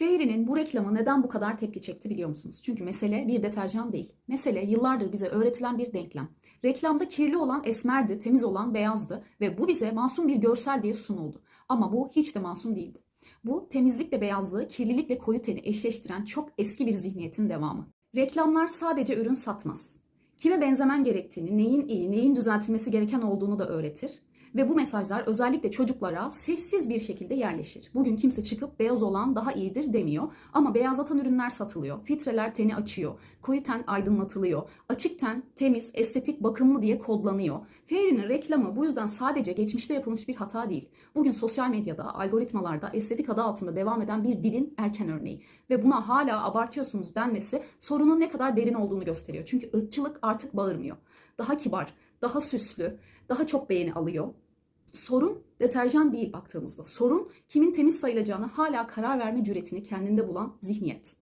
Fairy'nin bu reklamı neden bu kadar tepki çekti biliyor musunuz? Çünkü mesele bir deterjan değil. Mesele yıllardır bize öğretilen bir denklem. Reklamda kirli olan esmerdi, temiz olan beyazdı ve bu bize masum bir görsel diye sunuldu. Ama bu hiç de masum değildi. Bu temizlikle beyazlığı, kirlilikle koyu teni eşleştiren çok eski bir zihniyetin devamı. Reklamlar sadece ürün satmaz. Kime benzemen gerektiğini, neyin iyi, neyin düzeltilmesi gereken olduğunu da öğretir. Ve bu mesajlar özellikle çocuklara sessiz bir şekilde yerleşir. Bugün kimse çıkıp beyaz olan daha iyidir demiyor. Ama beyazlatan ürünler satılıyor. Filtreler teni açıyor. Koyu ten aydınlatılıyor. Açık ten temiz, estetik, bakımlı diye kodlanıyor. Fairy'nin reklamı bu yüzden sadece geçmişte yapılmış bir hata değil. Bugün sosyal medyada, algoritmalarda estetik adı altında devam eden bir dilin erken örneği. Ve buna hala abartıyorsunuz denmesi sorunun ne kadar derin olduğunu gösteriyor. Çünkü ırkçılık artık bağırmıyor. Daha kibar, daha süslü, daha çok beğeni alıyor. Sorun deterjan değil baktığımızda. Sorun kimin temiz sayılacağını hala karar verme cüretini kendinde bulan zihniyet.